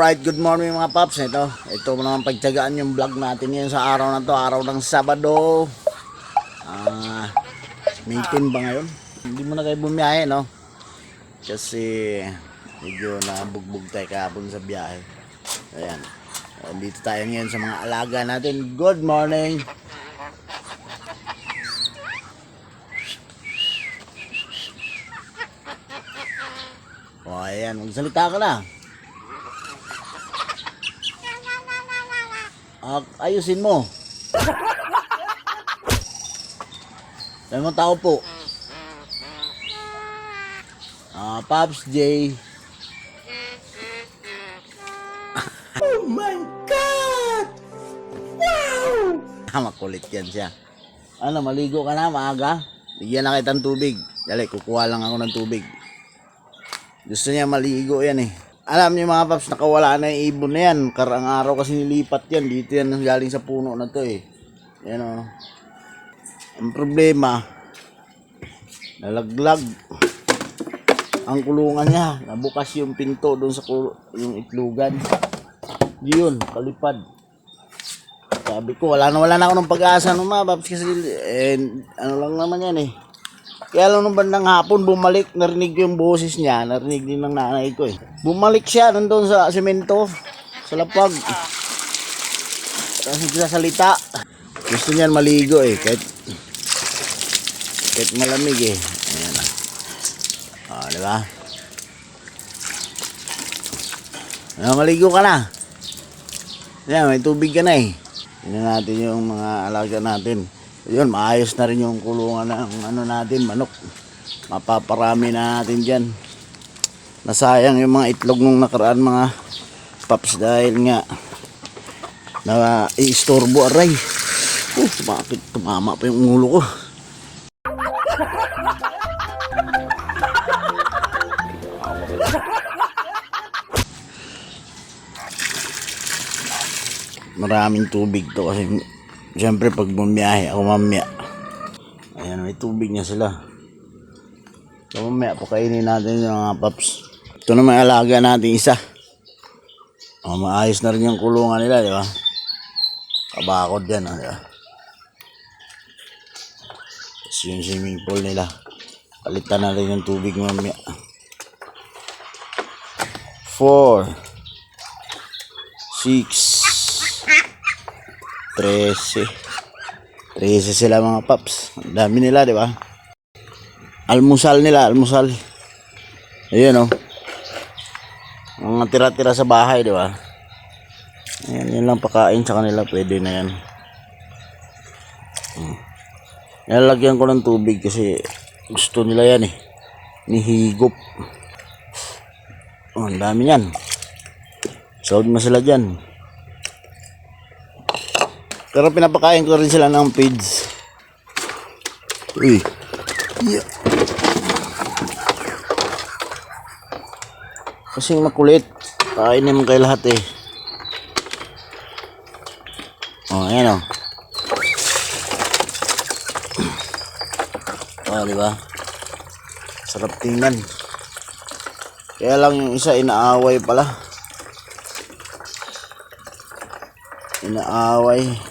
Alright, good morning mga paps. Ito, ito naman pagtyagaan yung vlog natin ngayon sa araw na to, araw ng Sabado. Ah, May 10 ba ngayon? Hindi mo na kayo bumiyahe, no? Kasi medyo nabugbog tayo kahapon sa biyahe. Ayan. Dito tayo ngayon sa mga alaga natin. Good morning! O, ayan. Magsalita ka na. Ah, ayusin mo. Sabi mo tao po. Ah, Pops J. oh my God! Wow! Makulit yan siya. Ano, maligo ka na, maaga? Bigyan na kitang tubig. Dali, kukuha lang ako ng tubig. Gusto niya maligo yan eh. Alam niyo mga paps, nakawala na yung ibon na yan. Karang araw kasi nilipat yan. Dito yan galing sa puno na to eh. Yan o. Ang problema, nalaglag ang kulungan niya. Nabukas yung pinto doon sa yung itlugan. Yun, kalipad. Sabi ko, wala na wala na ako ng pag-asa ng mga paps kasi eh, ano lang naman yan eh. Kaya lang nung bandang hapon, bumalik, narinig ko yung boses niya, narinig din ng nanay ko eh. Bumalik siya nandun sa semento, sa lapag. Kasi salita. Gusto niyan maligo eh, kahit, kahit malamig eh. Ayan. Ah, di ba? Ano, maligo ka na. Ayan, may tubig ka na eh. Tingnan natin yung mga alaga natin. Yun, maayos na rin yung kulungan ng ano natin, manok. Mapaparami na natin dyan. Nasayang yung mga itlog nung nakaraan mga paps dahil nga na i-istorbo aray. Uh, bakit tumama pa yung ulo ko? maraming tubig to kasi siyempre pag bumiyahe ako mamaya. Ayan may tubig na sila. So mamaya pakainin natin yung mga paps. Ito naman alaga natin isa. Oh, maayos na rin yung kulungan nila di ba? Kabakod yan oh, di ba? Tapos yung swimming pool nila. Palitan na rin yung tubig mamaya. 4 6 13. 13 sila mga paps. Ang dami nila, di ba? Almusal nila, almusal. Ayun, oh. Mga tira-tira sa bahay, di ba? Ayan, yun lang pakain sa kanila. Pwede na yan. Hmm. Nilalagyan ko ng tubig kasi gusto nila yan eh. Nihigop. Oh, ang dami yan. Sold mo sila dyan. Pero pinapakain ko rin sila ng feeds. Uy. Yeah. Kasi makulit. Kainin mo kayo lahat eh. Oh, ayan oh. Oh, di ba? Sarap tingnan. Kaya lang yung isa inaaway pala. Inaaway.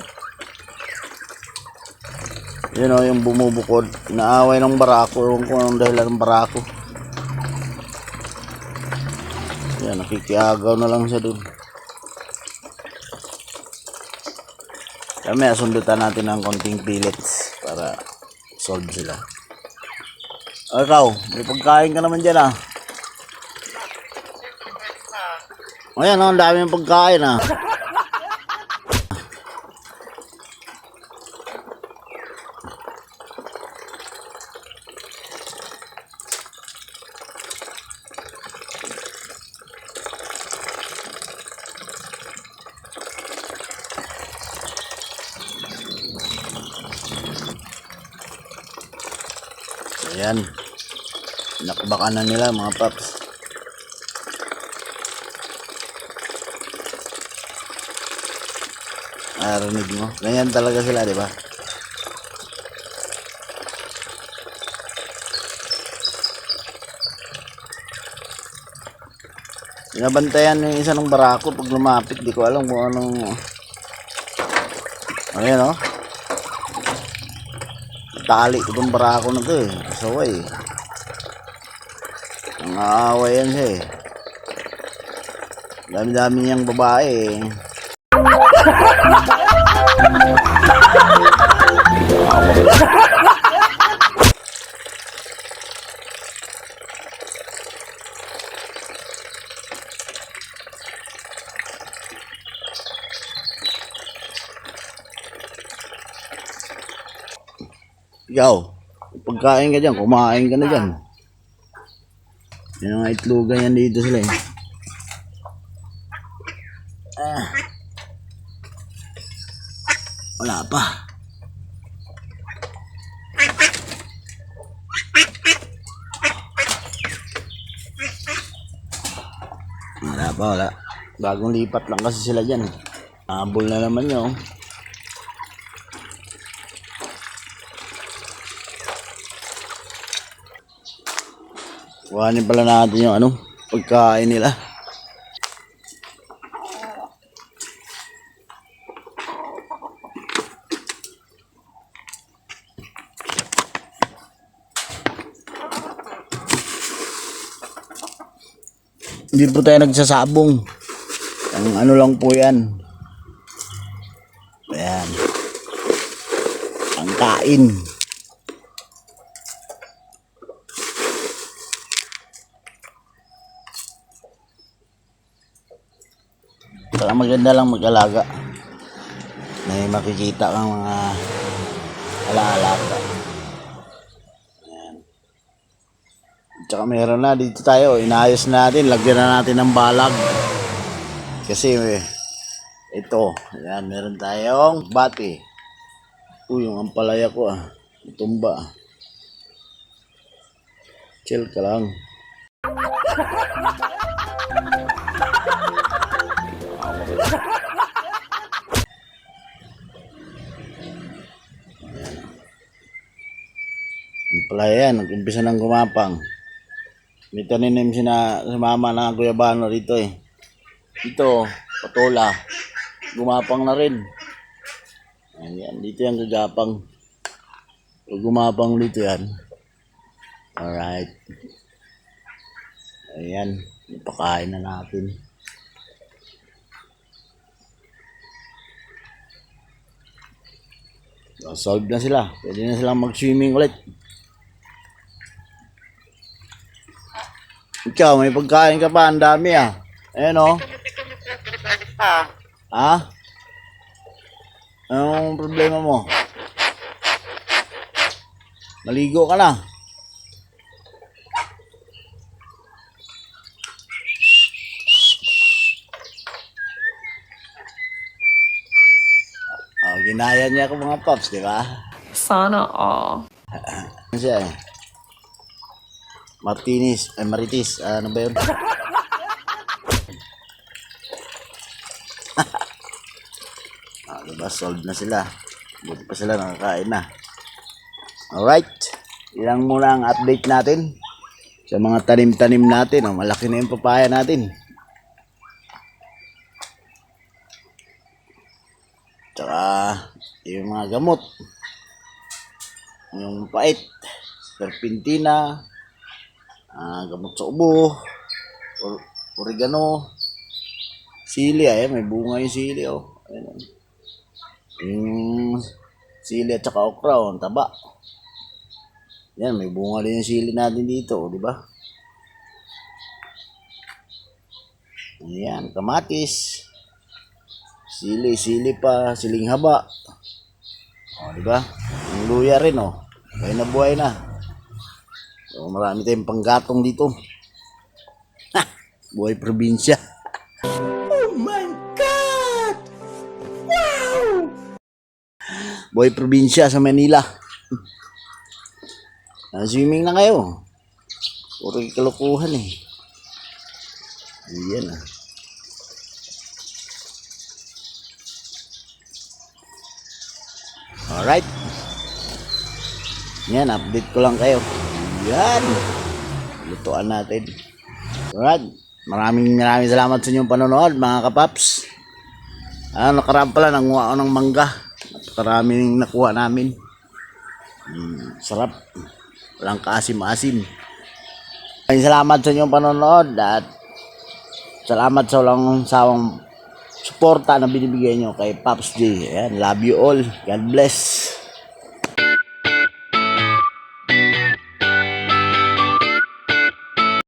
Yun o, yung bumubukod. Inaaway ng barako. Ewan ko anong dahilan ng barako. Yan, nakikiagaw na lang siya dun. Kami, sundutan natin ng konting pellets para solve sila. O, ikaw, may pagkain ka naman dyan ah. O yan, oh, ang dami ng pagkain ah. Ayan. Nakbakan na nila mga paps. Narinig mo? Ganyan talaga sila, di ba? Binabantayan yung isa ng barako pag lumapit. Di ko alam kung anong... Ayan o. Oh. Tali itong barako na to eh. Kasaway. Ang aaway yan siya eh. Dami-dami niyang babae eh. Ikaw, pagkain ka dyan, kumain ka na dyan. Yan ang itlogan yan dito sila eh. Ah. Wala pa. Wala pa, wala. Bagong lipat lang kasi sila dyan. Habol na naman yun. Kuhanin pala natin yung ano, pagkain nila. Hindi po tayo nagsasabong. Ang ano lang po yan. Ayan. Ang kain. Saka maganda lang mag-alaga. May makikita kang mga alaalaga. Ayan. Tsaka meron na dito tayo. Inayos na natin. Lagyan na natin ng balag. Kasi eh, ito. Ayan, meron tayong bati. Uy, yung ampalaya ko ah. Tumba. Chill ka lang. Pala yan, nag-umpisa ng gumapang. May taninim si na si mama na guyabano rito eh. Dito, patola. Gumapang na rin. Ayan, dito yung gagapang. Gumapang dito yan. Alright. Ayan, ipakain na natin. So, solve na sila. Pwede na silang mag-swimming ulit. Ikaw, may pagkain ka pa. Ang dami ah. Ayan o. Ha? Anong problema mo? Maligo ka na. Oh, ginaya niya ako mga pops, di ba? Sana all. Ano siya eh? Martinez, ay Maritis, ano ba yun? ah, diba, solved na sila. Buti pa sila nakakain na. Alright, ilang muna ang update natin sa mga tanim-tanim natin. Oh, malaki na yung papaya natin. Tsaka, yung mga gamot. Yung pait, serpentina, ah, gamot sa ubo, or, oregano, sili, ay may bunga yung sili, oh. Ayan, oh. Sili at saka okra, oh, taba. Yan, may bunga din yung sili natin dito, oh, di ba? Ayan, kamatis. Sili, sili pa, siling haba. O, di ba? Yung luya rin, oh. Buhay na buhay na. So, marami tayong panggatong dito. Ha! Buhay probinsya. oh my God! Wow! Buhay probinsya sa Manila. Ah, swimming na kayo. Puro kalukuhan eh. Ayan ah. Alright. Yan, update ko lang kayo. Yan. Lutuan natin. Alright. Maraming maraming salamat sa inyong panonood mga kapaps. Ah, nakaraan pala nanguha ako ng mangga. Napakaraming nakuha namin. Mm, sarap. Walang kaasim-asim. Maraming salamat sa inyong panonood at salamat sa walang sawang suporta na binibigay nyo kay Pops J. Ayan, love you all. God bless.